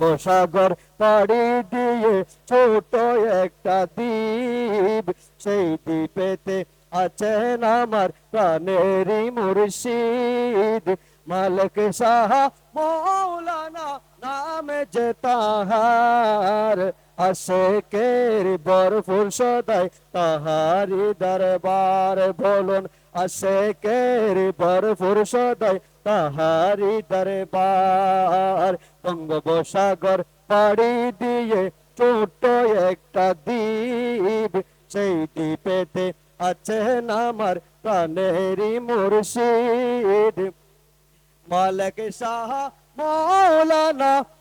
বসাগর পাড়ি দিয়ে ছোট একটা দ্বীপ। সেই দ্বীপেতে আছেন আমার প্রাণেরই মুর্শিদ। মালক সাহা মৌলানা নামে যে তাহার। আশেকের বরফুল সদাই তাহারি দরবার বলুন, আশেকের বরফুল সদাই তাহারি দরবার। বঙ্গোপসাগর পাড়ি দিয়ে ছোট্ট একটা দ্বীপ সেই দ্বীপেতে আছেন আমার প্রাণেরই মুর্শিদ। মালক শাহ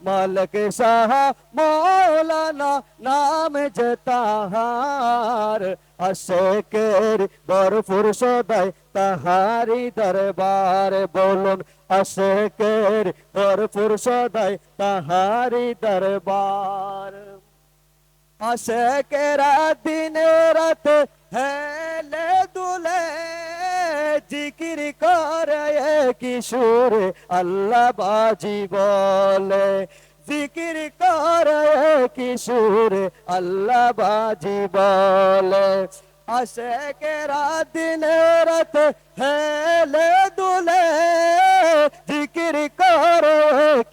মালক শাহ মৌলানা নাম যে তাহার আশেকের বরফুর সদাই তাহারি দরবার বলুন আশেকের বরফুর সদাই তাহারি দরবার আশেকেরা দিনে রাতে দুলে জিকির করে কিশোর আল্লাহ বাজি বলে। জিকির করে কিশোর আল্লাহ বাজি বলে। আশেকেরা দিনে রাতে হেলে দুলে, জিকির করে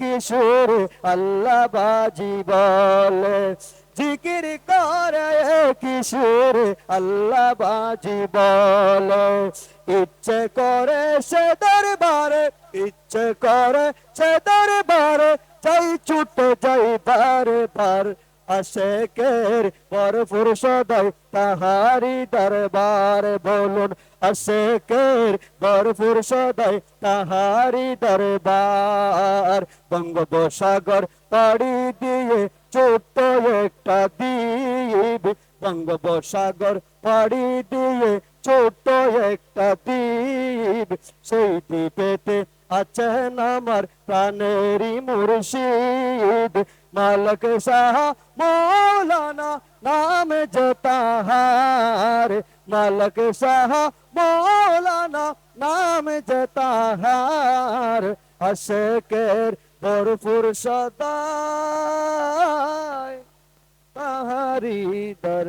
কিশোর আল্লাহ বাজি বলে। জিকির করে কিশোর আল্লাহ বাজি বলে। ইচ্ছে করে সে দরবারে, ইচ্ছে করে সে দরবারে, যাই ছুটে যাই বারে বার। আশেকের বরফুর সদাই তাহারি দরবার বলুন, আশেকের বরফুর সদাই তাহারি দরবার। বঙ্গোপসাগর পাড়ি দিয়ে ছোট্ট একটা দ্বীপ বঙ্গোপসাগর পাড়ি দিয়ে ছোট্ট একটা দ্বীপ। সেই দ্বীপেতে আছেন আমার প্রাণেরই মুর্শিদ। মালক শাহ মৌলানা নাম যে তাহার। মালক শাহ মৌলানা নাম যে তাহার। আশেকের বরফুর সদাই তাহারি। দরবার